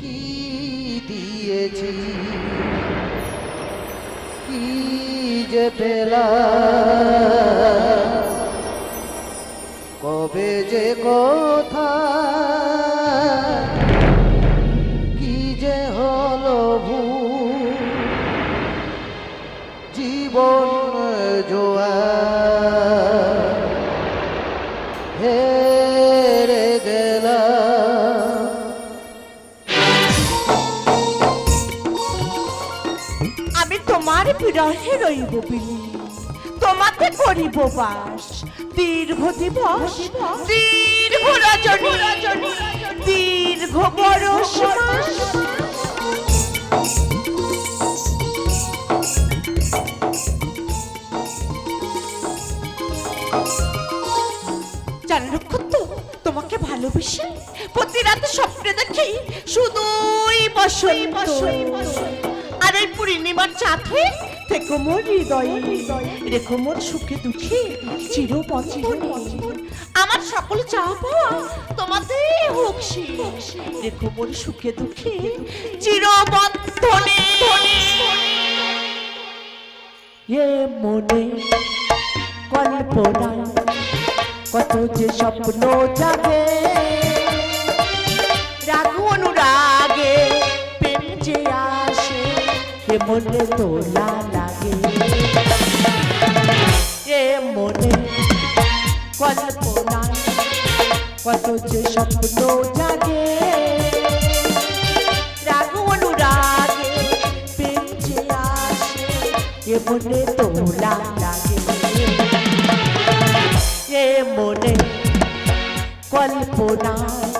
কি দিয়েছি? কি যে পেলা? কবে যে কথা বিরহে রইব বিলি তোমাতে করিব বাস। দীর্ঘ দিবস দীর্ঘ রজনী দীর্ঘ বরস তোমাকে ভালোবেসে প্রতি রাতে স্বপ্নে দেখি শুধুই বসন্ত। আর এই পূর্ণিমার চাঁদ হয়ে থেকো মোর হৃদয়ে রেখো মোর সুখে দুঃখে চির আমার সকল চাওয়া পাওয়া তোমাতে হোক সে। রেখো মোর সুখে দুঃখে চির বন্ধনে এ মনে কল্পনায় কত যে স্বপ্ন জাগে। রাগ অনুরাগে প্রেম যে আসে এ মনে তোলা কত যে স্বপ্ন জাগে। রাগ অনুরাগে, প্রেম যে আসে, এ মনে তোলা লাগে। এ মনে কল্পনায়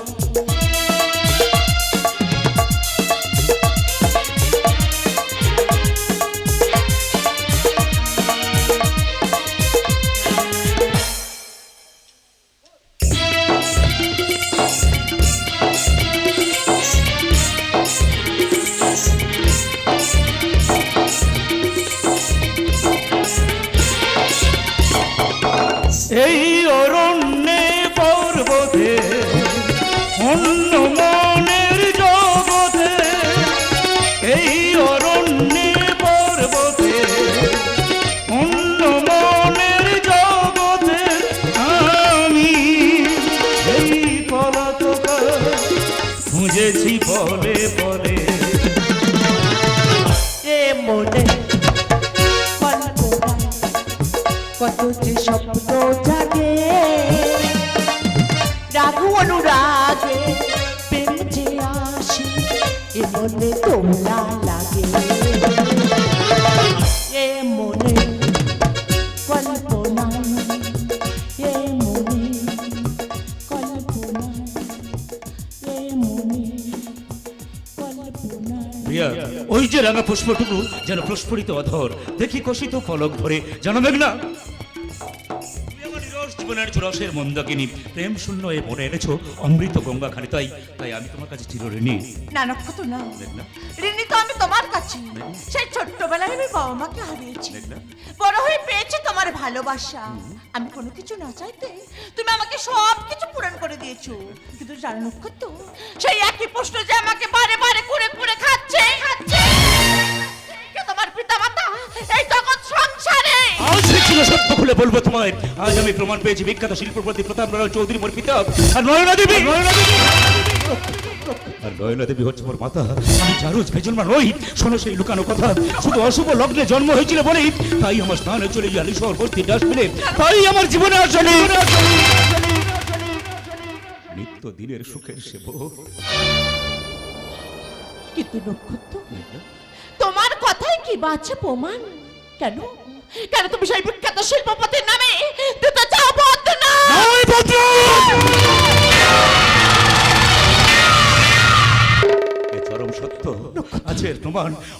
মনে তোলা লাগে। এ মনে ওই যে রাঙা পুষ্পটুকু যেন প্রস্ফুরিত অধর, দেখি কষিত ফলক ধরে জানো মেঘনা? নিরস জীবনের রসের মন্দাকিনী। প্রেম শূন্য এ মনে এনেছো অমৃত গঙ্গা খানি তাই। তাই আমি তোমার কাছে চিরঋণী। না। নক্ষত্র না। ঋণী তো আমি তোমার কাছে। সেই ছোট্টবেলায় আমি বাবা মাকে হারিয়েছি। বড় হয়ে পেয়েছি তোমার ভালোবাসা। আমি কোনো কিছু না চাইতে তুমি আমাকে সব কিছু পূরণ করে দিয়েছ। কিন্তু জানো নক্ষত্র সেই একই প্রশ্ন যে আমাকে বারে বারে বলব তোমায় আজ আমি প্রমাণ পেয়েছি বিখ্যাত শিল্পপতি প্রতাপ নারায়ণ চৌধুরী মোর পিতা আর নয়না দেবী! নয়না দেবী! আর নয়না দেবী হচ্ছে মোর মাতা। আমি চারুজ ভেজন্মা নই শোনো সেই লুকানো কথা। শুধু অশুভ লগ্নে জন্ম হয়েছিল বলেই তাই আমার স্থানে চলে যালি শহর বস্তি ডাস্টবিনে। তাই আমার জীবনে আসলে। নিত্য দিনের সুখের সেবক। কিন্তু নক্ষত্র তোমার কথায় কি বাচ্ছে প্রমাণ? কেন? কেন তুমি সেই বিখ্যাত শিল্পপতির নামে দিতে চাও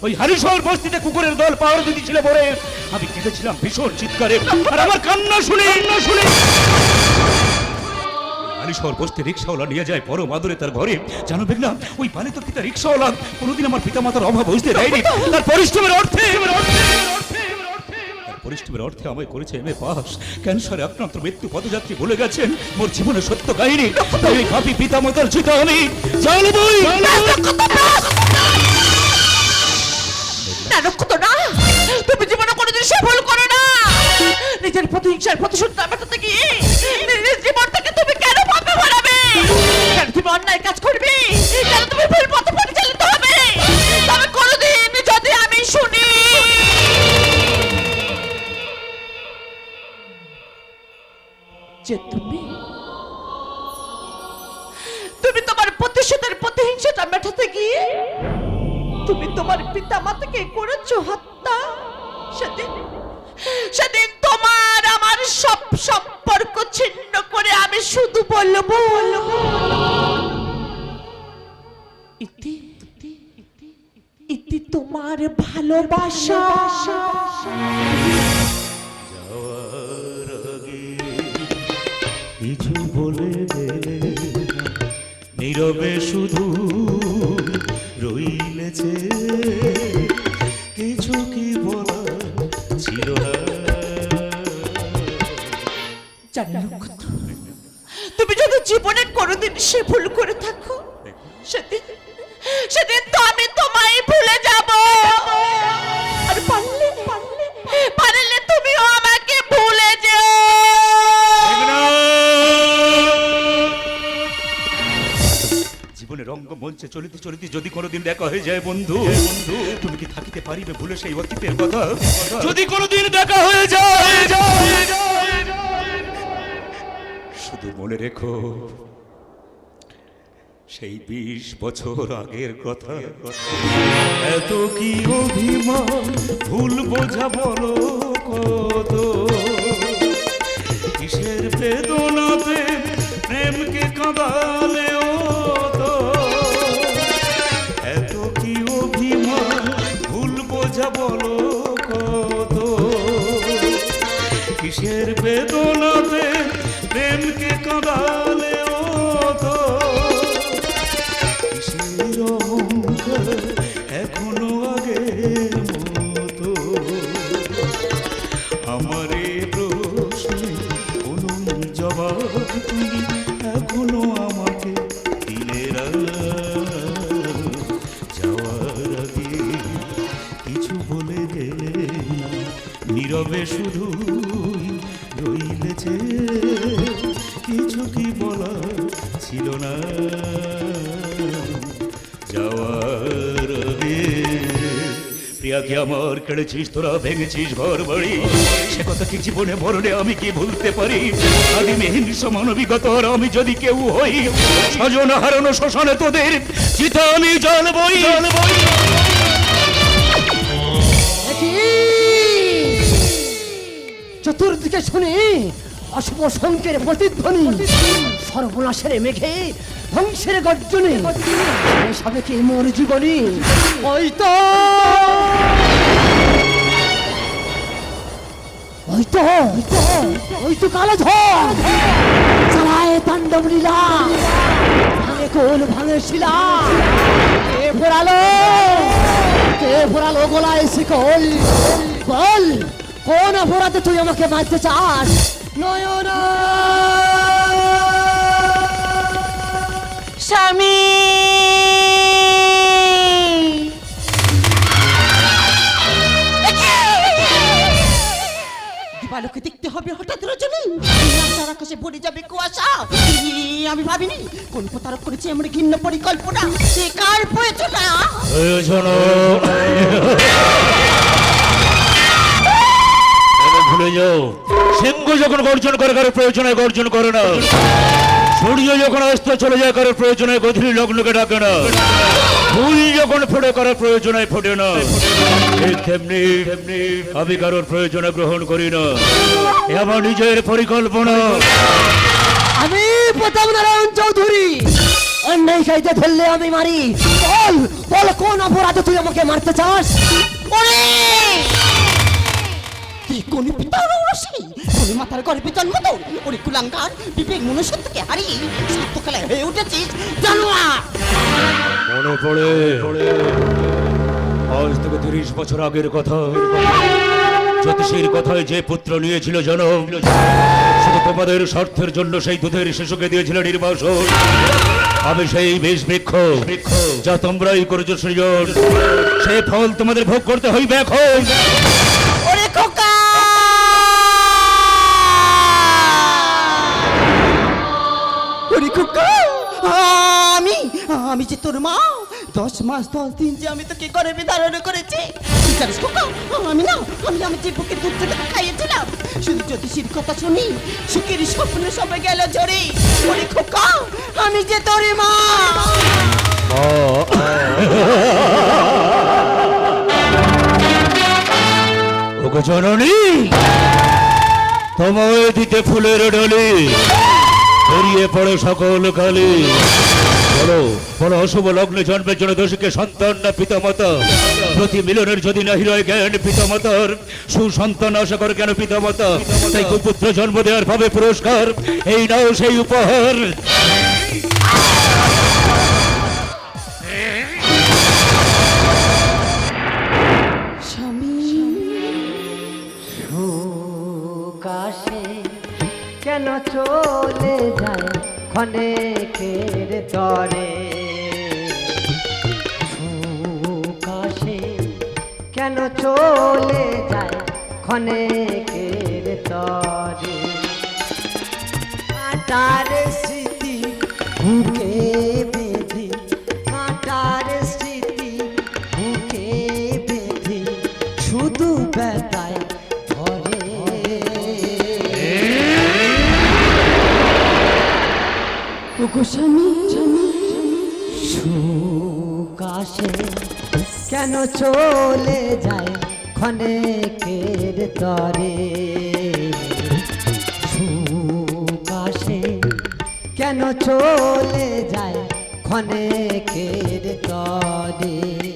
ওই হারিশহর আমার বস্তি যায় তার ঘরে। জানো দেখলাম ওই পালিত পিতা কোনোদিন আমার পিতা মাতার অভাব বুঝতে দেয়নি। তার পরিশ্রমের অর্থে তার পরিশ্রমের অর্থে আমায় করেছে এম এ পাস। ক্যান্সারে আক্রান্ত মৃত্যু পদযাত্রী বলে গেছেন। মোর জীবনের সত্য কাহিনী। ওই পাপি পিতা মাতার চিতা আমি তুমি জীবনে ভুল করো না। নিজের প্রতিহিংসার প্রতিশোধ না মেটাতে গিয়ে নিজের জীবনটাকে তুমি কেন পাপে বাড়াবে কেন তুমি অন্যায় কাজ করবে? কেন তুমি ভুল পথে যে তুমি? তুমি তোমার প্রতিশোধের প্রতিহিংসাটা মেটাতে গিয়ে তুমি তোমার পিতা মাতাকে করেছ হত্যা? সেদিন সেদিন তোমার আমার সব সম্পর্ক ছিন্ন করে আমি শুধু বলব। বলব ইতি ইতি তোমার ভালোবাসা। নীরবে শুধু রইলেছে। কিছু কি বলা ছিল তুমি যদি জীবনে কোনোদিন সে ভুল করে থাকো, সেদিন সেদিন তো আমি তোমায় ভুলে যাব। আর পারলে পারলে রঙ্গমঞ্চে চলিতে চলিতে যদি কোনোদিন দেখা হয়ে যায়, বন্ধু বন্ধু তুমি কি থাকিতে পারিবে ভুলে সেই অতীতের কথা? যদি কোনোদিন দেখা হয়ে যায়। শুধু মনে রেখো, সেই বিশ বছর আগের কথা। এত কি অভিমান, ভুল বোঝা বলো কত রইলেছে কিছু কি বলা ছিল না। যাওয়ার প্রিয়াকে আমার কেড়েছিস, তোরা ভেঙেছিস, ঘর বাড়ি। সে কথা কি জীবনে মরণে আমি কি ভুলতে পারি? আদিমহীন সমানবিকত আমি যদি কেউ হই, স্বজন হারানো শ্মশানে তোদের চিতা আমি জানবই। জানবই চতুর্দিকে শুনি অশুভ শঙ্কের প্রতিধ্বনি। সর্বনাশের মেঘে ধ্বংসের গর্জনে। সবে কি মোর জীবনী? ওই তো! ওই তো! ওই তো কালো ঝড়! চালায় তাণ্ডব লীলা। ভাঙে কোল, ভাঙে শিলা। কে ফোরালো কে ফোরালো গলায় শিকল? বল, কোন অপরাধে তুই আমাকে মারতে চাস? নয়না। স্বামী। দিবালোকে দেখতে হবে হঠাৎ রজনী। আকার আকাশে ভরে যাবে কুয়াশা। আমি ভাবিনি কোন প্রতারক করেছে এমন ঘিন্ন পরিকল্পনা। সে কার প্রয়োজনা? প্রয়োজন ভুলে সিংহ যখন গর্জন করে, কারও প্রয়োজনে গর্জন করে না। সূর্য যখন অস্ত চলে যায়, কারও প্রয়োজনে গধূলি লগ্নকে ডাকে না। ফুল যখন ফোটে কারোর প্রয়োজনে ফোটে না। তেমনি আমি কারোর প্রয়োজনে গ্রহণ করি না। আমার নিজের পরিকল্পনা। আমি প্রতাপ নারায়ণ চৌধুরী। অন্যায় খাইতে ধরলে আমি মারি। বল বল কোন অপরাধে তুই আমাকে মারতে চাস? তুই কোন পিতার রসি কোন মাথার গর্বে জন্ম তো ওরে কুলাঙ্গার, বিবেক মনুষ্যত্বকে হারিয়ে সত্যকালে হয়ে উঠেছিস জানোয়ার। মনে পড়ে, আজ থেকে তিরিশ বছর আগের কথা। জ্যোতিষীর কথায় যে পুত্র নিয়েছিল জনম, শুধু তোমাদের স্বার্থের জন্য সেই দুধের শিশুকে দিয়েছিল নির্বাসন। আমি সেই বেশ বৃক্ষ যা তোমরাই করেছ সৃজন। সেই ফল তোমাদের ভোগ করতে হইবে এখন। আমি যে তোর মা, দশ মাস, দশ দিন যে আমি তোকে ঘরে বিধারণ করেছি জানিস আমি না, আমি আমার যে বুকে দুধ থেকে খাইয়েছিলাম, শুধু জ্যোতিষীর কথা শুনি, সুখের স্বপ্ন সবে গেল ঝরে। ওরে খোকা, আমি যে তোর মা। ওগো জননী, তোমায় দিতে ফুলের ডলি বেরিয়ে পড়ে সকল কালে। বলো বলো অশুভ লগ্নে জন্মের জন্য দোষীকে সন্তান না পিতামাতা। প্রতি মিলনের যদি না হৃদয় জ্ঞান পিতামাতার, সুসন্তান আশা করে কেন পিতামাতা? তাই কুপুত্র জন্ম দেওয়ার ভাবে পুরস্কার, এই নাও সেই উপহার। কেন যায় ক্ষণেকের তরে। কাশে কেন চলে যায় ক্ষণেকের তরে? কাটার স্মৃতি বুকে বেঁধে, কাটার স্মৃতি বুকে বেঁধে, শুধু ব্যথায় সুকাশে কেন চলে যায় ক্ষণেকের তরে? সুকাশে কেন চলে যায় ক্ষণেকের তরে?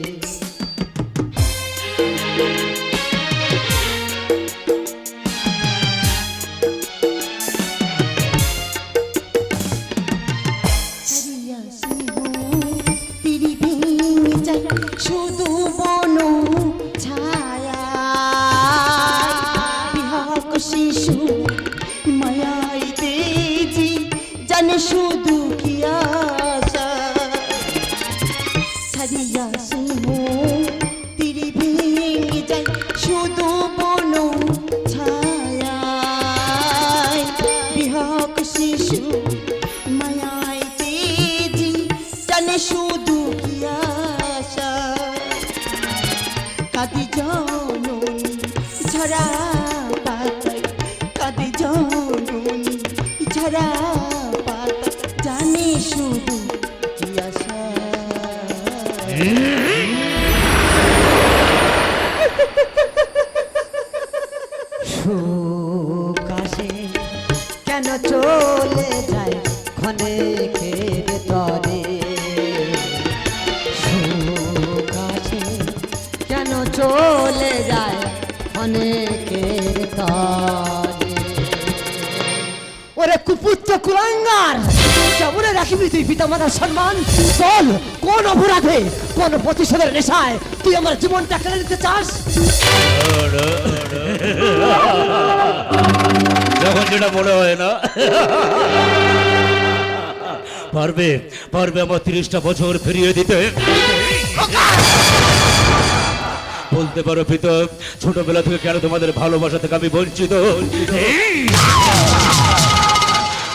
কুলাঙ্গার। কেমন রাখিবি তুই, পিতা মাতার সম্মান? চল কোন অপরাধে, কোন প্রতিশোধের নেশায় তুই আমার জীবনটা কেড়ে নিতে চাস? যখন যেটা মনে হয় না। পারবে পারবে আমার তিরিশটা বছর ফিরিয়ে দিতে। বলতে পারো পিত, ছোটবেলা থেকে কেন তোমাদের ভালোবাসা থেকে আমি বঞ্চিত?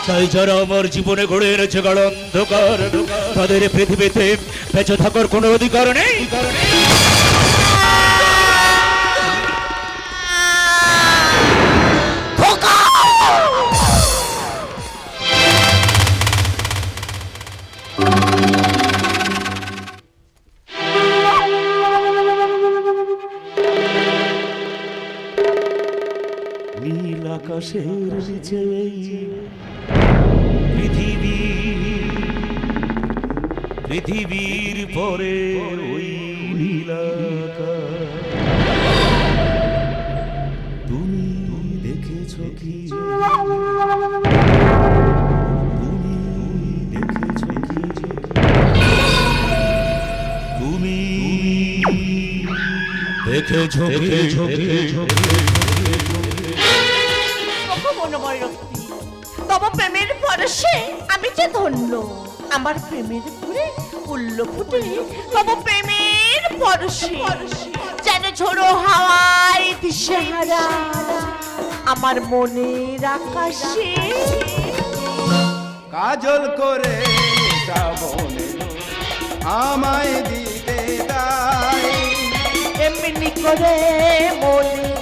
তাই যারা আমার জীবনে ঘুরে এনেছে কারণ অন্ধকার তাদের পৃথিবীতে বেঁচে থাকার কোনো অধিকার নেই। নীল কি তুমি দেখেছ কি তুমি দেখেছ দেখেছ দেখেছ ওগো মনোময় রক্তি তব প্রেমের পরশে আমি যে ধন্য আমার প্রেমের পুরে উল্ল ফুটে তব প্রেমের পরশে যেন ঝোড়ো হাওয়ায় দিশেহারা। আমার মনের আকাশে। কাজল করে শ্রাবণ আমায় দিতে তাই এমনি করে মনের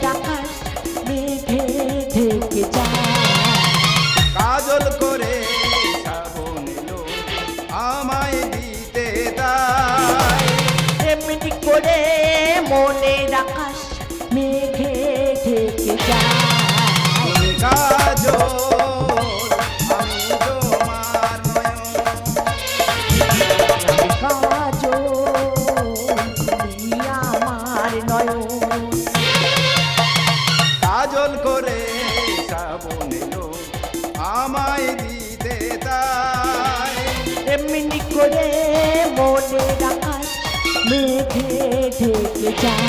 回家。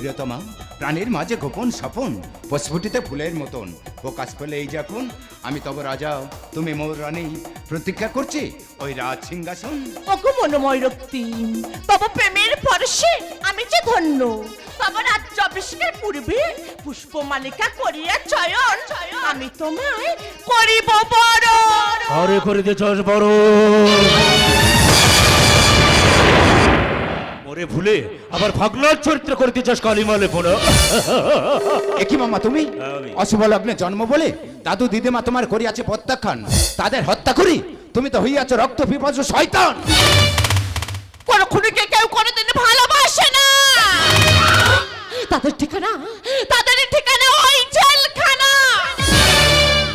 প্রিয়তমা প্রাণীর মাঝে গোপন স্বপন প্রস্ফুটিতে ফুলের মতন। প্রকাশ পেলে এই যখন আমি তব রাজা তুমি মোর রানী। প্রতীক্ষা করছি ওই রাজ সিংহাসন। ওগো মনোময় রক্তিম তব প্রেমের পরশে আমি যে ধন্য। তব রাজ্য অভিষেকের পূর্বে পুষ্প মালিকা করিয়া চয়ন আমি তোমায় করিব বড় আরে করে চাষ বড় ওরে ভুলে আবার ভাগনার চরিত্র করে দিয়ে চাষ কালিমালে পড়ো একই মামা তুমি? অশুভ লগ্নে জন্ম বলে দাদু দিদিমা তোমার করিয়াছে প্রত্যাখ্যান তাদের হত্যা করি তুমি তো হইয়াছ রক্ত পিপাসু শয়তান। কোন খুনিকে কেউ কোনোদিন ভালোবাসে না। তাদের ঠিকানা তাদের ঠিকানা ওই জেলখানা।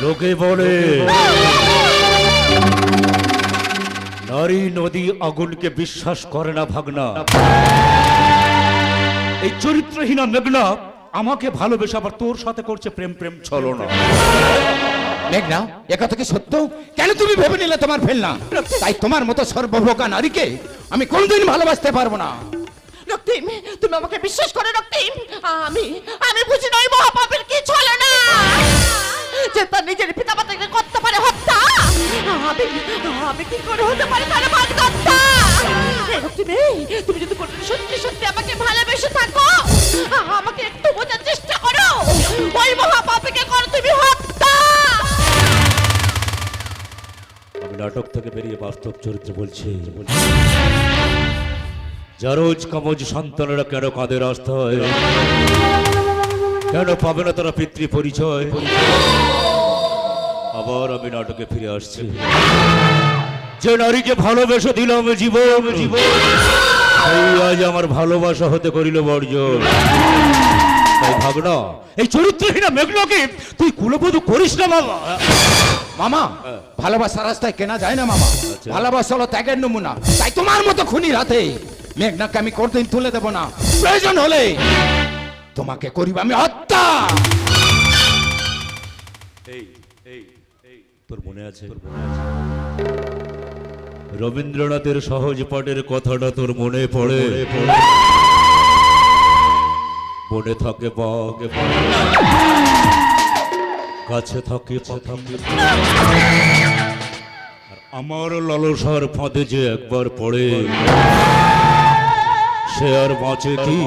লোকে বলে। নারী নদী আগুনকে বিশ্বাস করে না ভাগনা। এই চরিত্রহীনা মেঘনা আমাকে ভালোবেসে আবার তোর সাথে করছে প্রেম প্রেম চলো না মেঘনা একথা কি সত্য? কেন তুমি ভেবে নিলে তোমার ফেলনা? তাই তোমার মতো সর্বভোগা নারীকে আমি কোনদিন ভালোবাসতে পারব না। রক্তিম তুমি আমাকে বিশ্বাস করো রক্তিম। আমি আমি বুঝি নই মহাপাপের কি চলে না যে নিজের পিতা মাতাকে করতে পারে হত্যা। আমি আমি কি করে হতে পারি তার এই তুমি যদি কোনো সত্যি সত্যি আমাকে ভালোবেসে থাকো, আমাকে একটু বোঝার চেষ্টা করো। ওই মহাপাপীকে করো তুমি হত্যা। আমি নাটক থেকে বেরিয়ে বাস্তব চরিত্র বলছি। জারোজ কামজ সন্তানেরা কেন কাঁদের আস্থায় কেন পাবে না তারা পিতৃ পরিচয় আবার আমি নাটকে ফিরে আসছি। যে নারীকে ভালোবেসে দিলাম জীবন জীবন। সেই আজ আমার ভালোবাসা হতে করিল বর্জন। তাই ভাবনা এই চরিত্রহীনা মেঘনাকে তুই কুলবধূ করিস না বাবা মামা ভালোবাসা রাস্তায় কেনা যায় না মামা। আচ্ছা। ভালোবাসা হলো ত্যাগের নমুনা। তাই তোমার মতো খুনির হাতে মেঘনাকে আমি কোনদিন তুলে দেব না। প্রয়োজন হলে তোমাকে করিব আমি হত্যা। এই এই এই। তোর মনে আছে? রবীন্দ্রনাথের সহজ পাঠের কথাটা তোর মনে পড়ে? মনে থাকে বাগে কাছে থাকে আর আমার লালসার ফাঁদে যে একবার পড়ে সে আর বাঁচে কি?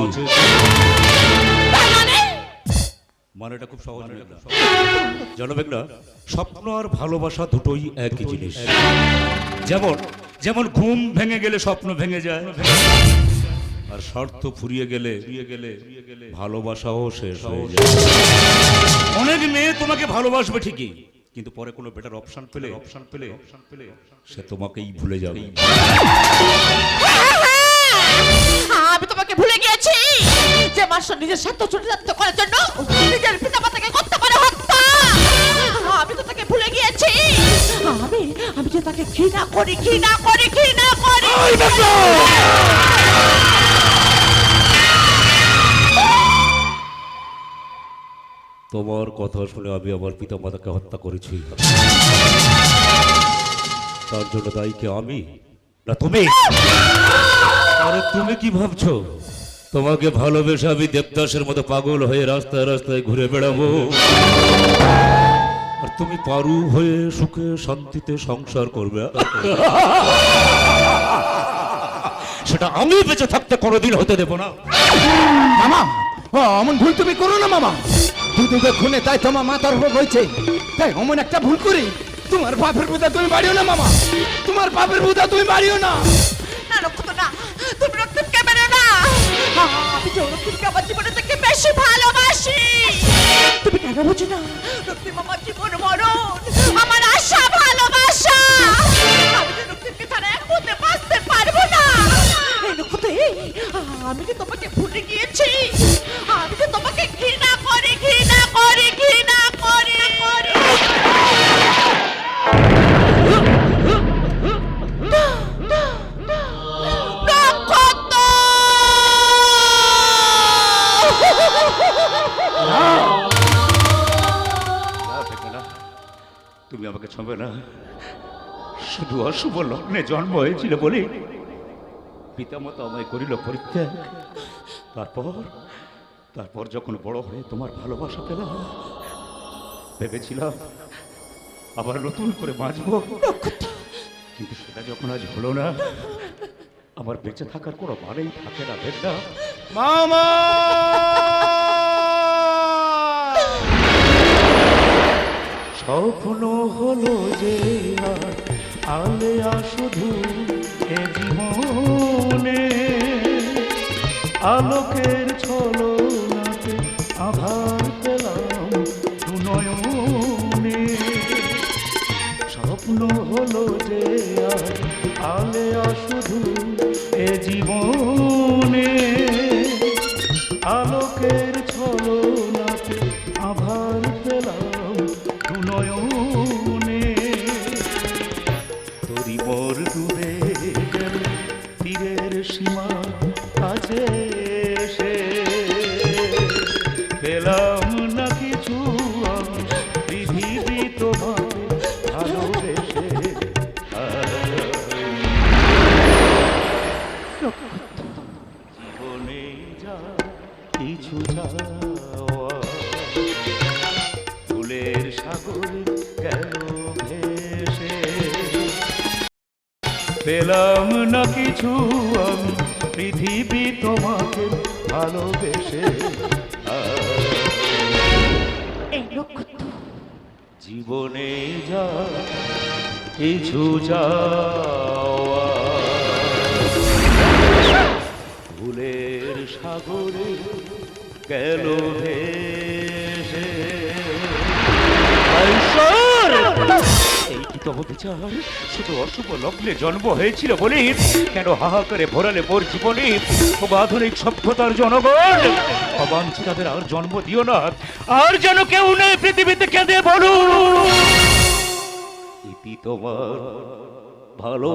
মানেটা খুব সহজ জানো মেঘনা স্বপ্ন আর ভালোবাসা দুটোই একই জিনিস। যেমন যেমন ঘুম ভেঙে গেলে স্বপ্ন ভেঙে যায়, আর শর্ত ফুরিয়ে গেলে গেলে ভালোবাসাও শেষ হয়ে যায়। অনেক মেয়ে তোমাকে ভালোবাসবে ঠিকই, কিন্তু পরে কোনো বেটার অপশন পেলে অপশন পেলে অপশন পেলে সে তোমাকেই ভুলে যাবে। আমি তোমাকে ভুলে গিয়েছি। যে নিজের স্বার্থ চরিতার্থ করার জন্য নিজের পিতা মাতাকে হত্যা করে, হত্যা! আমি তো তাকে ভুলে গিয়েছি। আমি আমি যে তাকে ঘৃণা করি ঘৃণা করি ঘৃণা করি। তোমার কথা শুনে আমি আমার পিতা মাতাকে হত্যা করেছি। তার জন্য দায়ী কে আমি? না তুমি? আরে তুমি কি ভাবছ? তোমাকে ভালোবেসে আমি দেবদাসের মতো পাগল হয়ে রাস্তায় রাস্তায় ঘুরে বেড়াবো। আর তুমি পারু হয়ে সুখে শান্তিতে সংসার করবে। সেটা আমি বেঁচে থাকতে কোনোদিন হতে দেবো না। মামা অমন ভুল তুমি করো না, মামা। দুদিকে খুনে তাই তোমার মাথার উপর হয়েছে তাই অমন একটা ভুল করি। তোমার বাপের বুধা তুমি বাড়িও না, মামা। তোমার বাপের বুধা তুমি বাড়িও না। না রক্ত না। তুমি রক্তিমকে মেনে না? আমি যে রক্তিমকে আমার জীবনে থেকে বেশি ভালোবাসি। তুমি কেন বুঝো না? রক্তিম আমার জীবন মরণ, আমার আশা ভালোবাসা। আমি যে রক্তিমকে ছাড়া এক পারব না। আমি যে তোমাকে ভুলে গিয়েছি। শুধু অশুভ লগ্নে জন্ম হয়েছিল বলে পিতামাতা আমায় করিল পরিত্যাগ। তারপর তারপর যখন বড় হয়ে তোমার ভালোবাসা পেলাম ভেবেছিলাম আবার নতুন করে বাঁচবো। কিন্তু সেটা যখন আজ হলো না আমার বেঁচে থাকার কোনো মানেই থাকে না ভেবনা মামা! স্বপ্ন হলো যে আর আলেয়া শুধু এ জীবনে। আলোকের ছলনাতে আধার পেলাম দু নয়নে স্বপ্ন হলো যে আলেয়া শুধু এ জীবনে। আলোকের ছলনাতে আভার পেলাম দু কিছু যাওয়া। ভুলের সাগরে গেল ভেসে। ঈশ্বর! এই কি তব বিচার শুধু অশুভ লগ্নে জন্ম হয়েছিল বলে কেন হাহাকারে ভরালে মোর জীবনে আধুনিক সভ্যতার জনগণ। অবাঞ্ছিতাদের আর জন্ম দিও না। আর যেন কেউ নেই পৃথিবীতে কেঁদে বলু ইতি তোমার ভালো